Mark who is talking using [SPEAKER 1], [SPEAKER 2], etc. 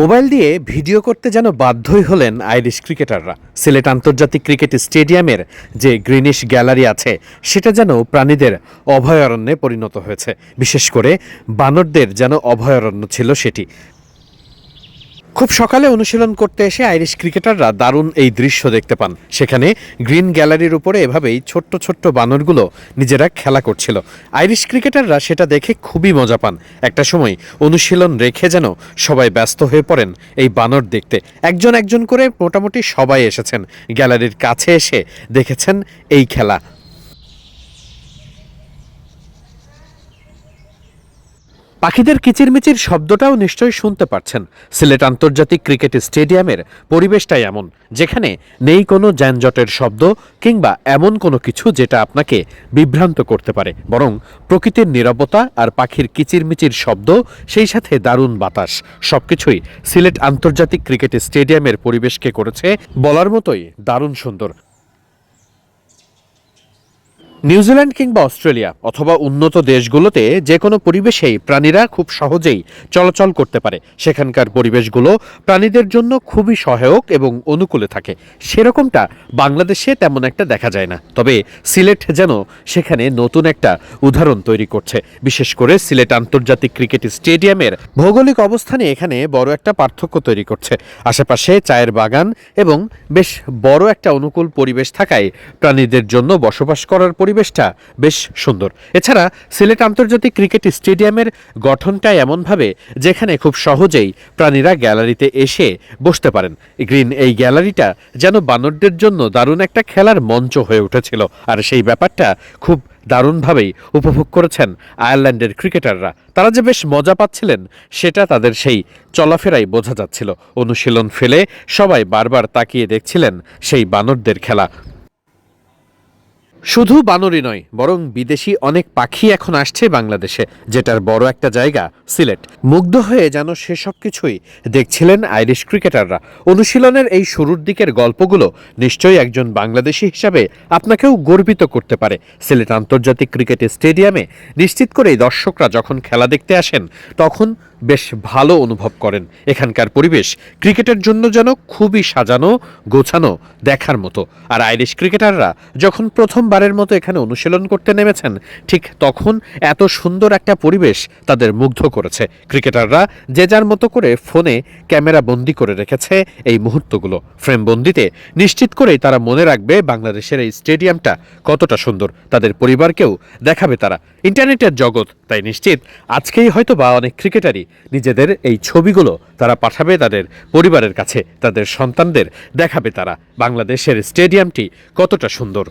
[SPEAKER 1] Mobile দিয়ে video করতে যেন বাধ্যই হলেন আইরিশ ক্রিকেটাররা। সিলেট আন্তর্জাতিক ক্রিকেট স্টেডিয়ামের যে গ্রিনিশ গ্যালারি আছে, সেটা যেন প্রাণীদের অভয়ারণ্যে পরিণত হয়েছে। বিশেষ করে বানরদের যেন অভয়ারণ্য ছিল সেটি। খুব সকালে অনুশীলন করতে এসে আইরিশ ক্রিকেটাররা দারুণ এই দৃশ্য দেখতে পান। সেখানে গ্রিন গ্যালারির উপরে এভাবেই ছোট্ট ছোট্ট বানরগুলো নিজেরা খেলা করছিল। আইরিশ ক্রিকেটাররা সেটা দেখে খুবই মজা পান। একটা সময় অনুশীলন রেখে যেন সবাই ব্যস্ত হয়ে পড়েন এই বানর দেখতে। একজন একজন করে মোটামুটি সবাই এসেছেন। গ্যালারির কাছে এসে দেখেছেন এই খেলা। পাখিদের কিচিরমিচির শব্দটাও নিশ্চয়ই শুনতে পাচ্ছেন সিলেট আন্তর্জাতিক ক্রিকেট স্টেডিয়ামের পরিবেশটাই এমন, যেখানে নেই কোনো যানজটের শব্দ কিংবা এমন কোনো কিছু যেটা আপনাকে বিভ্রান্ত করতে পারে, বরং প্রকৃতির নীরবতা আর পাখির কিচিরমিচির শব্দ, সেই সাথে দারুণ বাতাস। সবকিছুই সিলেট আন্তর্জাতিক ক্রিকেট স্টেডিয়ামের পরিবেশকে করেছে বলার মতোই দারুণ সুন্দর। নিউজিল্যান্ড কিংবা অস্ট্রেলিয়া অথবা উন্নত দেশগুলোতে যে কোনো পরিবেশেই প্রাণীরা খুব সহজেই চলাচল করতে পারে। সেখানকার পরিবেশগুলো প্রাণীদের জন্য খুবই সহায়ক এবং অনুকূলে থাকে। সেরকমটা বাংলাদেশে তেমন একটা দেখা যায় না। তবে সিলেট যেন সেখানে নতুন একটা উদাহরণ তৈরি করছে। বিশেষ করে সিলেট আন্তর্জাতিক ক্রিকেট স্টেডিয়ামের ভৌগোলিক অবস্থানে এখানে বড় একটা পার্থক্য তৈরি করছে। আশেপাশে চায়ের বাগান এবং বেশ বড় একটা অনুকূল পরিবেশ থাকায় প্রাণীদের জন্য বসবাস করার পরিবেশটা বেশ সুন্দর। এছাড়া সিলেট আন্তর্জাতিক ক্রিকেট স্টেডিয়ামের গঠনটা এমনভাবে যেখানে খুব সহজেই প্রাণীরা গ্যালারিতে এসে বসতে পারেন। গ্রিন এই গ্যালারিটা যেন বানরদের জন্য দারুণ একটা খেলার মঞ্চ হয়ে উঠেছিল। আর সেই ব্যাপারটা খুব দারুণভাবেই উপভোগ করেছেন আয়ারল্যান্ডের ক্রিকেটাররা। তারা যে বেশ মজা পাচ্ছিলেন, সেটা তাদের সেই চলাফেরাই বোঝা যাচ্ছিল। অনুশীলন ফেলে সবাই বারবার তাকিয়ে দেখছিলেন সেই বানরদের খেলা। শুধু বানরই নয়, বরং বিদেশি অনেক পাখি এখন আসছে বাংলাদেশে, যেটার বড় একটা জায়গা, সিলেট। মুগ্ধ হয়ে যেন সেসব কিছুই দেখছিলেন আইরিশ ক্রিকেটাররা। অনুশীলনের এই শুরুর দিকের গল্পগুলো নিশ্চয়ই একজন বাংলাদেশি হিসাবে আপনাকেও গর্বিত করতে পারে। সিলেট আন্তর্জাতিক ক্রিকেট স্টেডিয়ামে নিশ্চিত করেই দর্শকরা যখন খেলা দেখতে আসেন, তখন বেশ ভালো অনুভব করেন। এখানকার পরিবেশ ক্রিকেটের জন্য যেন খুবই সাজানো, গোছানো, দেখার মতো। আর আইরিশ ক্রিকেটাররা যখন প্রথমবারের মতো এখানে অনুশীলন করতে নেমেছেন, ঠিক তখন এত সুন্দর একটা পরিবেশ তাদের মুগ্ধ করেছে। ক্রিকেটাররা যে যার মতো করে ফোনে ক্যামেরা বন্দি করে রেখেছে এই মুহূর্তগুলো। ফ্রেম বন্দিতে নিশ্চিত করেই তারা মনে রাখবে বাংলাদেশের এই স্টেডিয়ামটা কতটা সুন্দর। তাদের পরিবারকেও দেখাবে তারা। ইন্টারনেটের জগৎ, তাই নিশ্চিত। আজকেই হয়তো বা অনেক ক্রিকেটারই নিজেদের এই ছবিগুলো তারা পাঠাবে তাদের পরিবারের কাছে, তাদের সন্তানদের দেখাবে তারা। বাংলাদেশের স্টেডিয়ামটি কতটা সুন্দর।